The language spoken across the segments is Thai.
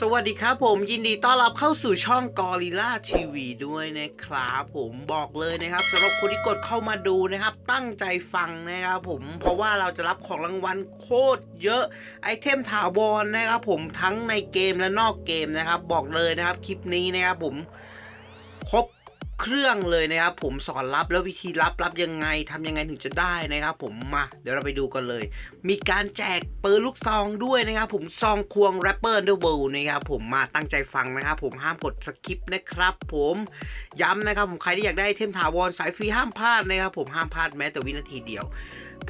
สวัสดีครับผมยินดีต้อนรับเข้าสู่ช่อง Gorilla TV ด้วยนะครับผมบอกเลยนะครับสำหรับคนที่กดเข้ามาดูนะครับ ตั้งใจฟังนะครับผมเพราะว่าเราจะรับของรางวัลโคตรเยอะไอเทมถาวรนะครับผมทั้งในเกมและนอกเกมนะครับ บอกเลยนะครับคลิปนี้นะครับผมครบ เครื่องเลยนะครับผมสอนรับแล้ววิธีรับรับยังไงทำยังไงถึงจะได้นะครับผมมาเดี๋ยวเราไปดูกันเลย มีการแจกปืนลูกซองด้วยนะครับผมซองควงแรปเปอร์เดอะเบิลนะครับผมมาตั้งใจฟังนะครับผมห้ามกดสคิปนะครับผมย้ำนะครับผมใครที่อยากได้เทมถาวรสายฟรีห้ามพลาดนะครับผมห้ามพลาดแม้แต่วินาทีเดียว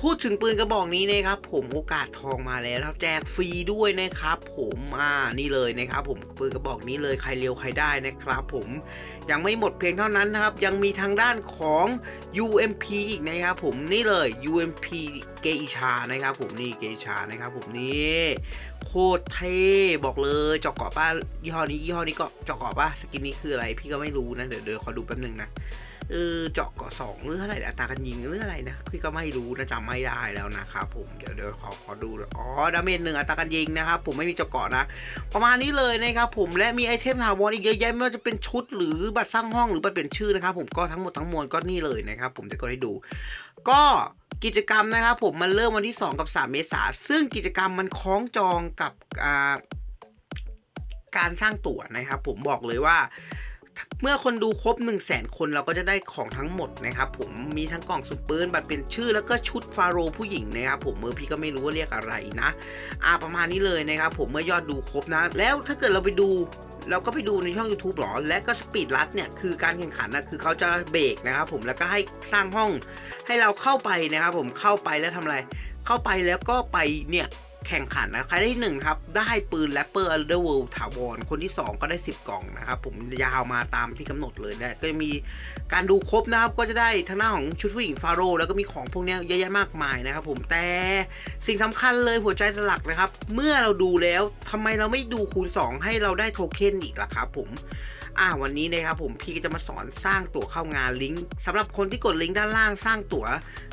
พูดถึงปืนกระบอกนี้นะครับ ผมโอกาสทองมาแล้วครับแจกฟรีด้วยนะครับ ผมอ่านี่เลยนะครับ ผมปืนกระบอกนี้เลยใครเร็วใครได้นะครับ ผมยังไม่หมดเพียงเท่านั้นนะครับ ยังมีทางด้านของ UMP อีกนะครับ ผมนี่เลย UMP เกอิชานะครับ ผมนี่เกอิชานะครับ ผมนี่โคตรเท่บอกเลยเจาะเกาะป้ายี่ห้อนี้ยี่ห้อนี้ก็เจาะเกาะป้าสกินนี้คืออะไร พี่ก็ไม่รู้นะเดี๋ยวเดี๋ยวขอดูแป๊บนึงนะ เออเจาะเกาะสองหรือเท่าไรอัตราการยิงหรืออะไรนะพี่ก็ไม่รู้นะจำไม่ได้แล้วนะครับผมเดี๋ยวเดี๋ยวขอขอดูอ๋อดาเมจหนึ่งอัตราการยิงนะครับผมไม่มีเจาะเกาะนะ ประมาณนี้เลยนะครับผมและมีไอเทมถาวรอีกเยอะแยะไม่ว่าจะเป็นชุดหรือบัตรสร้างห้องหรือบัตรเปลี่ยนชื่อนะครับผมก็ทั้งหมดทั้งมวลก็นี่เลยนะครับผมจะกดให้ดู ก็กิจกรรมนะครับผมมันเริ่มวันที่ 2 กับ 3 เมษาซึ่งกิจกรรมมันคล้องจองกับการสร้างตั๋วนะครับผมบอกเลยว่า เมื่อคนดูครบ 1 0 0 0 0แสนคนเราก็จะได้ของทั้งหมดนะครับผมมีทั้งกล่องสุดปืนบัตรเปลี่ยนชื่อแล้วก็ชุดฟาโรห์ผู้หญิงนะครับผมมือพี่ก็ไม่รู้ว่าเรียกอะไรนะอ่าประมาณนี้เลยนะครับผมเมื่อยอดดูครบนะ แล้วถ้าเกิดเราไปดูเราก็ไปดูในช่อง YouTube หรอ และก็สปีดรัดเนี่ย คือการแข่งขันนะคือเขาจะเบรกนะครับผมแล้วก็ให้สร้างห้องให้เราเข้าไปนะครับผมเข้าไปแล้วทำอะไร เข้าไปแล้วก็ไปเนี่ย แข่งขันนะใครได้หนึ่งครับ ได้ปืนแรปเปอร์อัลเดอร์เวิลด์ถาวรคนที่ 2 ก็ได้ 10 กล่องนะครับ ผมยาวมาตามที่กำหนดเลยนะก็จะมีการดูครบนะครับ ก็จะได้ทั้งหน้าของชุดผู้หญิงฟาโรห์แล้วก็มีของพวกนี้เยอะแยะมากมายนะครับผมแต่สิ่งสำคัญเลยหัวใจสลักนะครับ เมื่อเราดูแล้วทำไมเราไม่ดูคูณ 2 ให้เราได้โทเค็นอีกล่ะครับผม อ่าวันนี้นะครับผมพี่ก็จะมาสอนสร้างตั๋วเข้างานลิงก์สำหรับคนที่กดลิงก์ด้านล่างสร้างตั๋ว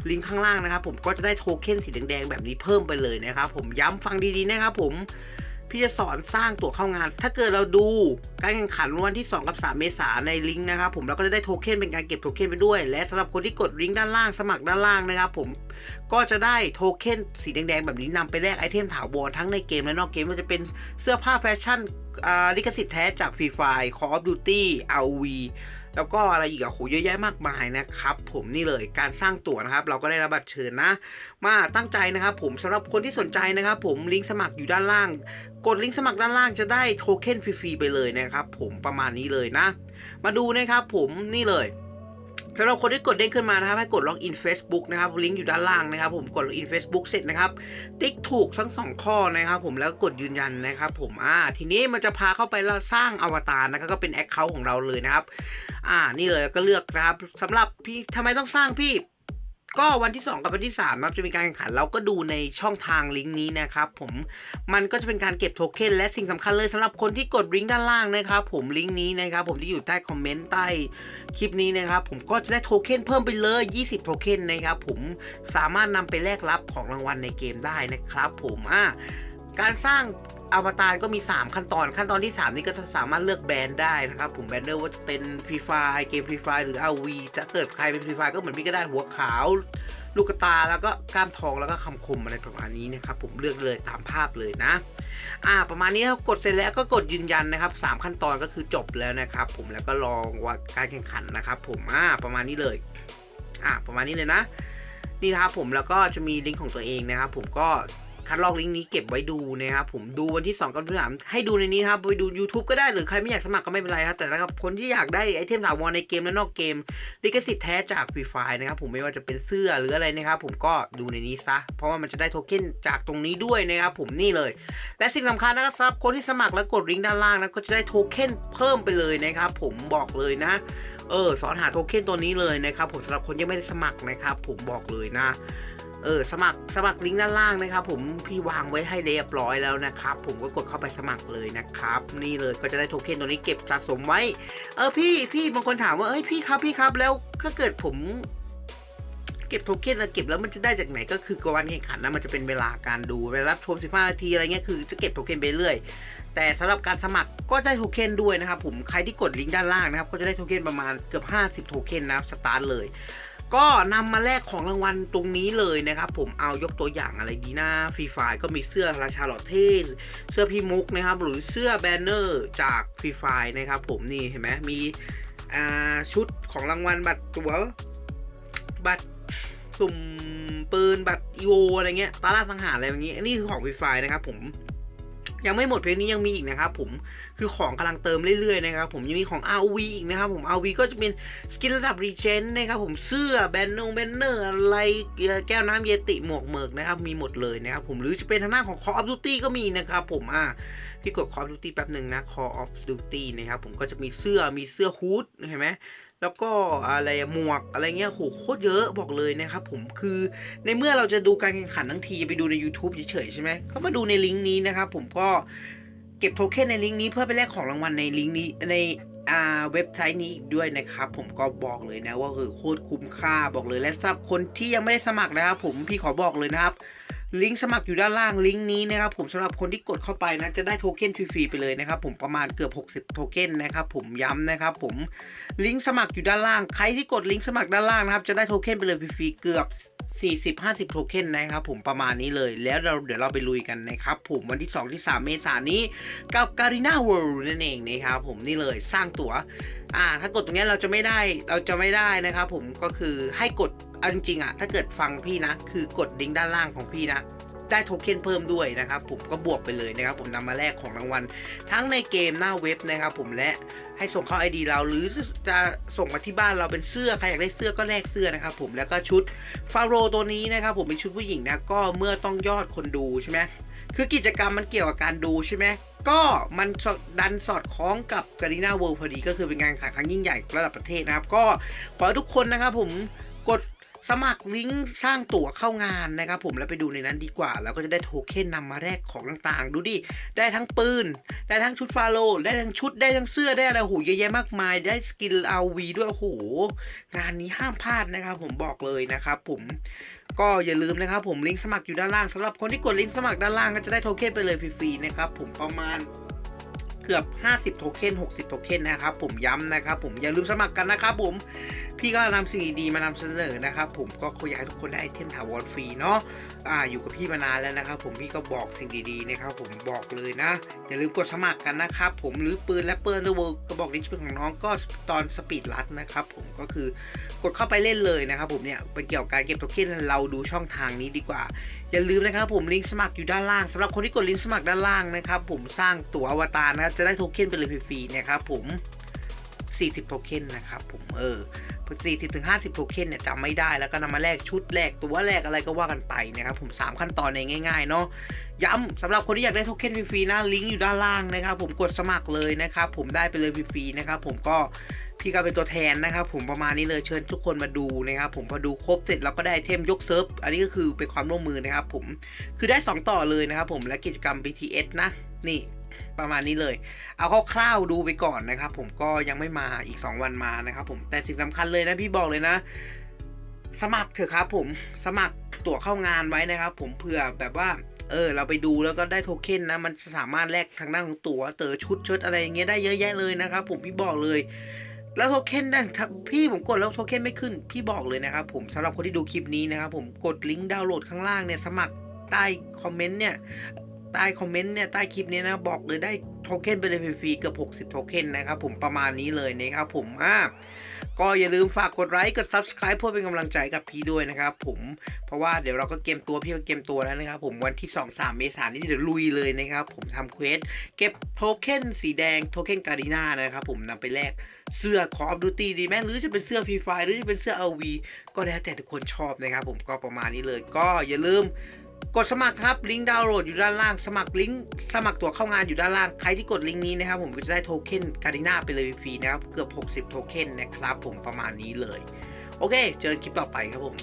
ลิงก์ข้างล่างนะครับผมก็จะได้โทเค็นสีแดงๆแบบนี้เพิ่มไปเลยนะครับผมย้ำฟังดีๆนะครับผมพี่จะสอนสร้างตั๋วเข้างาน ถ้าเกิดเราดูการแข่งขันวันที่ 2 กับ 3 เมษายนในลิงก์นะครับผมเราก็จะได้โทเค็นเป็นการเก็บโทเค็นไปด้วย และสำหรับคนที่กดลิงก์ด้านล่างสมัครด้านล่างนะครับผม ก็จะได้โทเค็นสีแดงๆ แบบนี้นำไปแลกไอเทมถาวรทั้งในเกมและนอกเกมม่ว่าจะเป็นเสื้อผ้าแฟชั่นลิขสิทธิ์แท้จากฟรีไฟ Call of Duty RV แล้วก็อะไรอีกอะโหเยอะแยะมากมายนะครับ ผมนี่เลยการสร้างตั๋วนะครับ เราก็ได้รับบัตรเชิญนะ มาตั้งใจนะครับ ผมสำหรับคนที่สนใจนะครับ ผมลิงก์สมัครอยู่ด้านล่าง กดลิงก์สมัครด้านล่างจะได้โทเค็นฟรีๆไปเลยนะครับ ผมประมาณนี้เลยนะ มาดูนะครับ ผมนี่เลย สำหรับคนที่กดเด้งขึ้นมานะครับ ให้กดล็อกอิน Facebook นะครับลิงก์อยู่ด้านล่างนะครับ ผมกดล็อกอิน Facebook เสร็จนะครับ ติ๊กถูกทั้งสองข้อนะครับ ผมแล้วกดยืนยันนะครับผมอ่าทีนี้มันจะพาเข้าไปแล้วสร้างอวตารนะครับก็เป็นแอคเคาท์ของเราเลยนะครับ อ่านี่เลยก็เลือกนะครับสำหรับพี่ทำไมต้องสร้างพี่ ก็วันที่ 2 กับวันที่3ครับจะมีการแข่งขันเราก็ดูในช่องทางลิงก์นี้นะครับผมมันก็จะเป็นการเก็บโทเค็นและสิ่งสำคัญเลยสำหรับคนที่กดลิงก์ด้านล่างนะครับผมลิงก์นี้นะครับผมที่อยู่ใต้คอมเมนต์ใต้คลิปนี้นะครับผมก็จะได้โทเค็นเพิ่มไปเลย 20 โทเค็นนะครับผมสามารถนำไปแลกรับของรางวัลในเกมได้นะครับผมอ่า การสร้างอวตารก็มี 3 ขั้นตอน ขั้นตอนที่ 3 นี่ก็จะสามารถเลือกแบรนด์ได้นะครับ ผมแบรนด์เนอร์ว่าจะเป็นฟรีไฟเกมฟรีไฟหรือ RV จะเกิดใครเป็นฟรีไฟก็เหมือนพี่ก็ได้หัวขาว ลูกตาแล้วก็กล้ามทองแล้วก็คำคมอะไรประมาณนี้นะครับ ผมเลือกเลยตามภาพเลยนะ อ่า ประมาณนี้ครับกดเสร็จแล้วก็กดยืนยันนะครับสามขั้นตอนก็คือจบแล้วนะครับ ผมแล้วก็รอว่าการแข่งขันนะครับ ผมอ่าประมาณนี้เลย อ่าประมาณนี้เลยนะนี่ครับผมแล้วก็จะมีลิงก์ของตัวเองนะครับ ผมก็ คัดลอกลิงก์นี้เก็บไว้ดูนะครับผมดูวันที่ 2กับวันที่สามให้ดูในนี้ครับไปดู YouTube ก็ได้หรือใครไม่อยากสมัครก็ไม่เป็นไรครับแต่ถ้ากับคนที่อยากได้ไอเทมถาวรในเกมและนอกเกมลิขสิทธิ์แท้จากฟรีไฟนะครับผมไม่ว่าจะเป็นเสื้อหรืออะไรนะครับผมก็ดูในนี้ซะ เพราะว่ามันจะได้โทเค็นจากตรงนี้ด้วยนะครับผมนี่เลย และสิ่งสำคัญนะครับสำหรับคนที่สมัครแล้วกดลิงก์ด้านล่างนะก็จะได้โทเค็นเพิ่มไปเลยนะครับผมบอกเลยนะเออสอนหาโทเค็นตัวนี้เลยนะครับผมสำหรับคนยังไม่ได้สมัครนะครับผมบอกเลยนะ เออสมัครสมัครลิงก์ด้านล่างนะครับ ผมพี่วางไว้ให้เรียบร้อยแล้วนะครับ ผมก็กดเข้าไปสมัครเลยนะครับ นี่เลยก็จะได้โทเค็นตัวนี้เก็บสะสมไว้ เออพี่พี่บางคนถามว่าเอ้ยพี่ครับพี่ครับแล้วถ้าเกิดผมเก็บโทเค็นนะเก็บแล้วมันจะได้จากไหนก็คือกวันแข่งขันนะมันจะเป็นเวลาการดูเวลารับชม 15 นาทีอะไรเงี้ยคือจะเก็บโทเค็นไปเรื่อยแต่สำหรับการสมัครก็ได้โทเค็นด้วยนะครับผมใครที่กดลิงก์ด้านล่างนะครับก็จะได้โทเค็นประมาณเกือบ 50 โทเค็นนะครับสตาร์ทเลย ก็นำมาแลกของรางวัลตรงนี้เลยนะครับ ผมเอายกตัวอย่างอะไรดีนะฟรีไฟก็มีเสื้อราชาหลอดเทสเสื้อพี่มุกนะครับ หรือเสื้อแบนเนอร์จากฟรีไฟนะครับ ผมนี่เห็นไหมมีชุดของรางวัลบัตรตัวบัตรสุ่มปืนบัตรอีโวอะไรเงี้ยตาล่าสังหารอะไรอย่างเงี้อันนี้คือของฟรีไฟนะครับผม ยังไม่หมดเพลงนี้ยังมีอีกนะครับผมคือของกำลังเติมเรื่อยๆนะครับผมยังมีของ RV อีกนะครับผม RV ก็จะเป็นสกินระดับรีเจนนะครับผมเสื้อแบนนงแบนเนอร์อะไรแก้วน้ำเยติหมวกเมิกนะครับมีหมดเลยนะครับผมหรือจะเป็นทางหน้าของ Call of Duty ก็มีนะครับผมอ่าพี่กด Call of Duty แป๊บหนึ่งนะ Call of Duty นะครับผมก็จะมีเสื้อมีเสื้อฮูดเห็นไหม แล้วก็อะไรหมวกอะไรเงี้ยโหโคตรเยอะบอกเลยนะครับผมคือในเมื่อเราจะดูการแข่งขันทั้งทีไปดูใน YouTube เฉยๆใช่ไหมก็มาดูในลิงก์นี้นะครับผมก็เก็บโทเค็นในลิงก์นี้เพื่อไปแลกของรางวัลในลิงก์นี้ในอ่าเว็บไซต์นี้อีกด้วยนะครับ ผมก็บอกเลยนะว่าคือโคตรคุ้มค่าบอกเลยและสำหรับคนที่ยังไม่ได้สมัครนะครับ ผมพี่ขอบอกเลยนะครับ ลิงก์สมัครอยู่ด้านล่างลิงก์นี้นะครับผมสำหรับคนที่กดเข้าไปนะจะได้โทเค็นฟรีๆไปเลยนะครับผมประมาณเกือบ 60 โทเค็นนะครับผมย้ำนะครับผมลิงก์สมัครอยู่ด้านล่างใครที่กดลิงก์สมัครด้านล่างนะครับจะได้โทเค็นไปเลยฟรีๆเกือบ40-50 โทเค็นนะครับผมประมาณนี้เลยแล้วเราเดี๋ยวเราไปลุยกันนะครับผมวันที่ 2 ที่ 3 เมษายนนี้กับการีนาเวิลด์นั่นเองนะครับผมนี่เลยสร้างตั๋ว อ่าถ้ากดตรงนี้เราจะไม่ได้เราจะไม่ได้นะครับผมก็คือให้กดเอาจริงๆอะถ้าเกิดฟังพี่นะ คือกดลิงก์ด้านล่างของพี่นะได้โทเค็นเพิ่มด้วยนะครับผมก็บวกไปเลยนะครับผมนำมาแลกของรางวัลทั้งในเกมหน้าเว็บนะครับผมและให้ส่งเข้า ID เราหรือจะส่งมาที่บ้านเราเป็นเสื้อใครอยากได้เสื้อก็แลกเสื้อนะครับผมแล้วก็ชุดฟาโรตัวนี้นะครับผมเป็นชุดผู้หญิงนะก็เมื่อต้องยอดคนดูใช่ไหมคือกิจกรรมมันเกี่ยวกับการดูใช่ไหม ก็มันดันสอดคล้องกับการีนาเวิลด์พอดีก็คือเป็นงานขายครั้งยิ่งใหญ่ระดับประเทศนะครับ ก็ขอทุกคนนะครับผม สมัครลิงก์สร้างตั๋วเข้างานนะครับผมแล้วไปดูในนั้นดีกว่า แล้วก็จะได้โทเค็นนำมาแลกของต่างๆ ดูดิ ได้ทั้งปืน ได้ทั้งชุดฟาโล ได้ทั้งชุดได้ทั้งเสื้อได้อะไรโอ้โหเยอะแยะมากมาย ได้สกินอาวีด้วยโอ้โหงานนี้ห้ามพลาดนะครับ ผมบอกเลยนะครับผมก็อย่าลืมนะครับผมลิงก์สมัครอยู่ด้านล่างสำหรับคนที่กดลิงก์สมัครด้านล่างก็จะได้โทเค็นไปเลยฟรีๆนะครับผมประมาณ เกือบ 50 โทเค็น 60 โทเค็นนะครับผมย้ำนะครับผมอย่าลืมสมัครกันนะครับผม พี่ก็นำสิ่งดีๆมานำเสนอนะครับผมก็ขอยากให้ทุกคนได้ไอเทมถาวรฟรีเนาะอ่าอยู่กับพี่มานานแล้วนะครับผมพี่ก็บอกสิ่งดีๆนะครับผมบอกเลยนะ อย่าลืมกดสมัครกันนะครับผมหรือปืนและเปิร์นเวิร์กระบอกนี้ชื่อของน้องก็ตอนสปีดรัดนะครับผมก็คือ กดเข้าไปเล่นเลยนะครับผมเนี่ยเป็นเกี่ยวกับการเก็บโทเค็นเราดูช่องทางนี้ดีกว่า อย่าลืมนะครับผมลิงก์สมัครอยู่ด้านล่างสำหรับคนที่กดลิงก์สมัครด้านล่างนะครับผมสร้างตั๋วอวตารนะครับจะได้โทเค็นไปเลยฟรีๆนะครับผม 40 โทเค็นนะครับผมเออ40ถึง50 โทเค็นเนี่ยจำไม่ได้แล้วก็นำมาแลกชุดแลกตัวแลกอะไรก็ว่ากันไปนะครับผม 3 ขั้นตอนเองง่ายๆเนาะย้ำสำหรับคนที่อยากได้โทเค็นฟรีๆนะลิงก์อยู่ด้านล่างนะครับผมกดสมัครเลยนะครับผมได้ไปเลยฟรีๆนะครับผมก็ พี่ก็เป็นตัวแทนนะครับ ผมประมาณนี้เลยเชิญทุกคนมาดูนะครับ ผมพอดูครบเสร็จเราก็ได้ไอเทมยกเซิร์ฟอันนี้ก็คือเป็นความร่วมมือนะครับ ผมคือได้ 2 ต่อเลยนะครับ ผมและกิจกรรม BTS นะนี่ประมาณนี้เลย เอาคร่าวๆดูไปก่อนนะครับ ผมก็ยังไม่มาอีก 2 วันมานะครับ ผมแต่สิ่งสำคัญเลยนะพี่บอกเลยนะ สมัครเถอะครับ ผมสมัครตั๋วเข้างานไว้นะครับ ผมเผื่อแบบว่าเออเราไปดูแล้วก็ได้โทเค็นนะ มันสามารถแลกทางด้านของตั๋วเต๋อชุดเชิดอะไรอย่างเงี้ยได้เยอะแยะเลยนะครับ ผมพี่บอกเลย แล้วโทเค็นได้พี่ผมกดแล้วโทเค็นไม่ขึ้น พี่บอกเลยนะครับผมสำหรับคนที่ดูคลิปนี้นะครับผมกดลิงก์ดาวน์โหลดข้างล่างเนี่ยสมัครใต้คอมเมนต์เนี่ยใต้คอมเมนต์เนี่ยใต้คลิปนี้นะบอกเลยได้ เค็นไปเลยฟรีๆเกือบ 60 โทเค็นนะครับผมประมาณนี้เลยนะครับผมอ่าก็อย่าลืมฝากกดไลค์กด subscribe เพื่อเป็นกำลังใจกับพี่ด้วยนะครับผมเพราะว่าเดี๋ยวเราก็เกมตัวพี่ก็เกมตัวแล้วนะครับผมวันที่ 2-3 เมษายนนี้เดี๋ยวลุยเลยนะครับผมทำเควสเก็บโทเค็นสีแดงโทเค็นการีนานะครับผมนำไปแลกเสื้อ Call of Duty ดีไหมหรือจะเป็นเสื้อ Free Fire หรือจะเป็นเสื้อ LV ก็แล้วแต่ทุกคนชอบนะครับผมก็ประมาณนี้เลย ก็อย่าลืม กดสมัครครับลิงก์ดาวน์โหลดอยู่ด้านล่าง สมัครลิงก์สมัครตั๋วเข้างานอยู่ด้านล่าง ใครที่กดลิงก์นี้นะครับผมก็จะได้โทเค็นการีนาไปเลยฟรีนะครับ เกือบ 60 โทเค็นนะครับผมประมาณนี้เลย โอเค เจอกันคลิปต่อไปครับผม